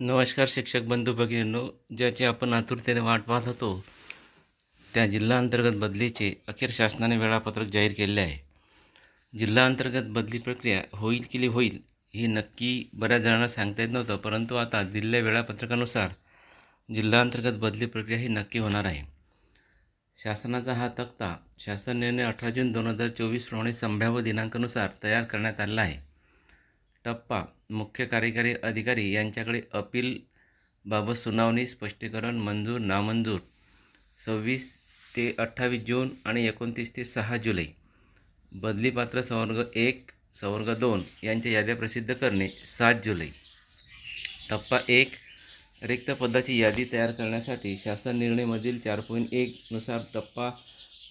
नमस्कार शिक्षक बंधू भगिनींनो ज्याची आपण आतुरतेने वाट पाहत होतो त्या जिल्हा अंतर्गत बदलीचे अखेर शासनाने वेळापत्रक जाहीर केले आहे. जिल्हा अंतर्गत बदली प्रक्रिया होईल की होईल हे नक्की बऱ्याच जणांना सांगता येत नव्हतं परंतु आता दिलेल्या वेळापत्रकानुसार जिल्हा अंतर्गत बदली प्रक्रिया ही नक्की होणार आहे. शासनाचा हा तक्ता शासन निर्णय अठरा जून दोन हजार चोवीसप्रमाणे संभाव्य दिनांकानुसार तयार करण्यात आला आहे. टप्पा मुख्य कार्यकारी अधिकारी यांच्याकडे अपील बाबत सुनावणी स्पष्टीकरण मंजूर नामंजूर सव्वीस ते अठ्ठावीस जून आणि एकोणतीस ते सहा जुलै. बदलीपात्र संवर्ग एक संवर्ग दोन यांच्या याद्या प्रसिद्ध करणे सात जुलै. टप्पा एक रिक्त पदाची यादी तयार करण्यासाठी शासन निर्णयमधील चार पॉईंट एकनुसार टप्पा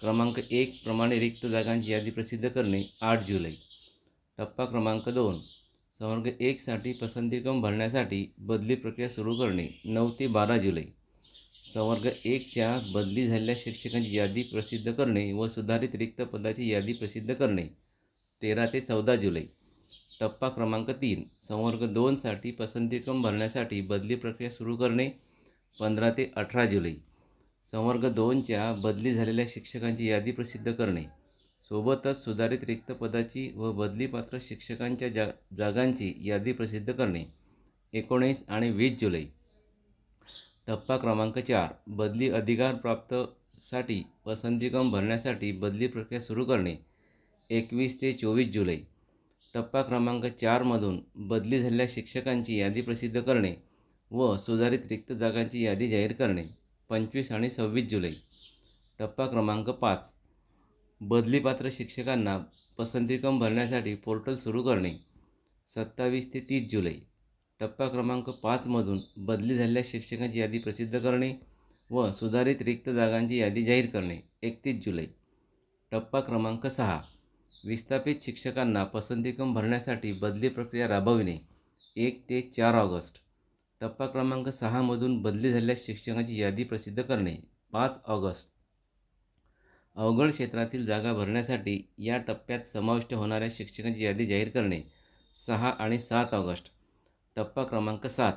क्रमांक एक प्रमाणे रिक्त जागांची यादी प्रसिद्ध करणे आठ जुलै. टप्पा क्रमांक दोन संवर्ग एकसाठी पसंतीक्रम भरण्यासाठी बदली प्रक्रिया सुरू करणे नऊ ते बारा जुलै. संवर्ग एकच्या बदली झालेल्या शिक्षकांची यादी प्रसिद्ध करणे व सुधारित रिक्त पदाची यादी प्रसिद्ध करणे तेरा ते चौदा जुलै. टप्पा क्रमांक तीन संवर्ग दोनसाठी पसंतीक्रम भरण्यासाठी बदली प्रक्रिया सुरू करणे पंधरा ते अठरा जुलै. संवर्ग दोनच्या बदली झालेल्या शिक्षकांची यादी प्रसिद्ध करणे सोबतच सुधारित रिक्त पदाची व बदलीपात्र शिक्षकांच्या जा जागांची यादी प्रसिद्ध करणे. एकोणीस आणि वीस जुलै. टप्पा क्रमांक चार. बदली अधिकार प्राप्तसाठी पसंतीक्रम भरण्यासाठी बदली प्रक्रिया सुरू करणे. एकवीस ते चोवीस जुलै. टप्पा क्रमांक चारमधून बदली झालेल्या शिक्षकांची यादी प्रसिद्ध करणे व सुधारित रिक्त जागांची यादी जाहीर करणे. पंचवीस आणि सव्वीस जुलै. टप्पा क्रमांक पाच. बदलीपात्र शिक्षकांना पसंतीक्रम भरण्यासाठी पोर्टल सुरू करणे. सत्तावीस ते तीस जुलै. टप्पा क्रमांक पाचमधून बदली झालेल्या शिक्षकांची यादी प्रसिद्ध करणे व सुधारित रिक्त जागांची यादी जाहीर करणे. एकतीस जुलै. टप्पा क्रमांक सहा. विस्थापित शिक्षकांना पसंतीक्रम भरण्यासाठी बदली प्रक्रिया राबविणे. एक ते चार ऑगस्ट. टप्पा क्रमांक सहामधून बदली झालेल्या शिक्षकांची यादी प्रसिद्ध करणे. पाच ऑगस्ट. अवघड क्षेत्रातील जागा भरण्यासाठी या टप्प्यात समाविष्ट होणाऱ्या शिक्षकांची यादी जाहीर करणे सहा आणि सात ऑगस्ट. टप्पा क्रमांक सात.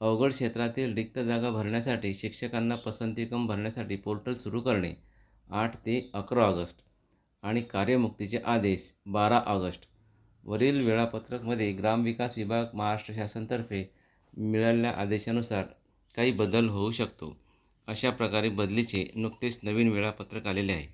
अवघड क्षेत्रातील रिक्त जागा भरण्यासाठी शिक्षकांना पसंतीक्रम भरण्यासाठी पोर्टल सुरू करणे आठ ते अकरा ऑगस्ट. आणि कार्यमुक्तीचे आदेश बारा ऑगस्ट. वरील वेळापत्रकमध्ये ग्रामविकास विभाग महाराष्ट्र शासनातर्फे मिळालेल्या आदेशानुसार काही बदल होऊ शकतो. अशा प्रकारे बदलीचे नुकतेच नवीन वेळापत्रक आलेले आहे.